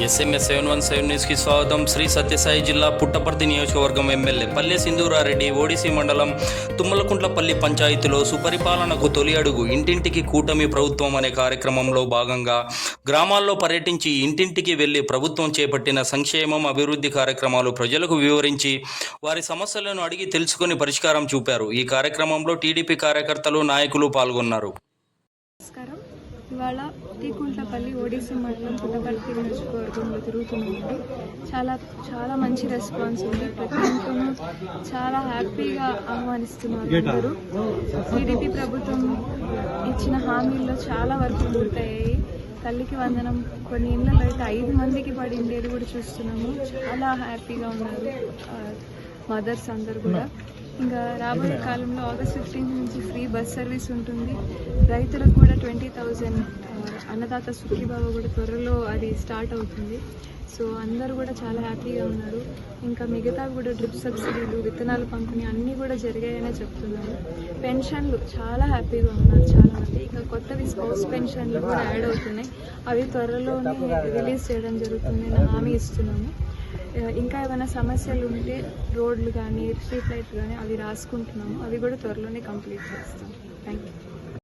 SMS seven one seven న్యూస్కి స్వాగతం. శ్రీ సత్యసాయి జిల్లా పుట్టపర్తి నియోజకవర్గం ఎమ్మెల్యే పల్లె సింధూరారెడ్డి ఓడిసి మండలం తుమ్మలకుంట్లపల్లి పంచాయతీలో సుపరిపాలనకు తొలి అడుగు ఇంటింటికి కూటమి ప్రభుత్వం అనే కార్యక్రమంలో భాగంగా గ్రామాల్లో పర్యటించి ఇంటింటికి వెళ్ళి ప్రభుత్వం చేపట్టిన సంక్షేమం అభివృద్ధి కార్యక్రమాలు ప్రజలకు వివరించి వారి సమస్యలను అడిగి తెలుసుకొని పరిష్కారం చూపారు. ఈ కార్యక్రమంలో టీడీపీ కార్యకర్తలు నాయకులు పాల్గొన్నారు. నమస్కారం. ఇవాళ టీకుంట్లపల్లి ఓడిసి మండలం పుట్టపర్తి నియోజకవర్గంలో తిరుగుతున్నామండి చాలా చాలా మంచి రెస్పాన్స్ ఉంది. ప్రతి ఒక్కరు చాలా హ్యాపీగా ఆహ్వానిస్తున్నారు అందరూ. టీడీపీ ప్రభుత్వం ఇచ్చిన హామీల్లో చాలా వరకు పూర్తయ్యాయి. తల్లికి వందనం కొన్ని ఇళ్ళలో అయితే ఐదు మందికి పడి ఉండేది కూడా చూస్తున్నాము. చాలా హ్యాపీగా ఉన్నారు మదర్స్ అందరు కూడా. ఇంకా రాబోయే కాలంలో ఆగస్ట్ ఫిఫ్టీన్త్ నుంచి ఫ్రీ బస్ సర్వీస్ ఉంటుంది. రైతులకు కూడా ట్వంటీ థౌజండ్ అన్నదాత సుఖీబాబు కూడా త్వరలో అది స్టార్ట్ అవుతుంది. సో అందరూ కూడా చాలా హ్యాపీగా ఉన్నారు. ఇంకా మిగతా కూడా డ్రిప్ సబ్సిడీలు విత్తనాలు పంపిణీ అన్నీ కూడా జరిగాయనే చెప్తున్నారు పెన్షన్లు చాలా హ్యాపీగా ఉన్నారు చాలా మంది ఇంకా కొత్తవి స్పౌస్ పెన్షన్లు కూడా యాడ్ అవుతున్నాయి. అవి త్వరలోనే రిలీజ్ చేయడం జరుగుతుంది హామీ ఇస్తున్నాము. ఇంకా ఏమైనా సమస్యలు ఉంటే రోడ్లు కానీ స్ట్రీట్ లైట్లు కానీ అవి రాసుకుంటున్నాము. అవి కూడా త్వరలోనే కంప్లీట్ చేస్తాం. Thank you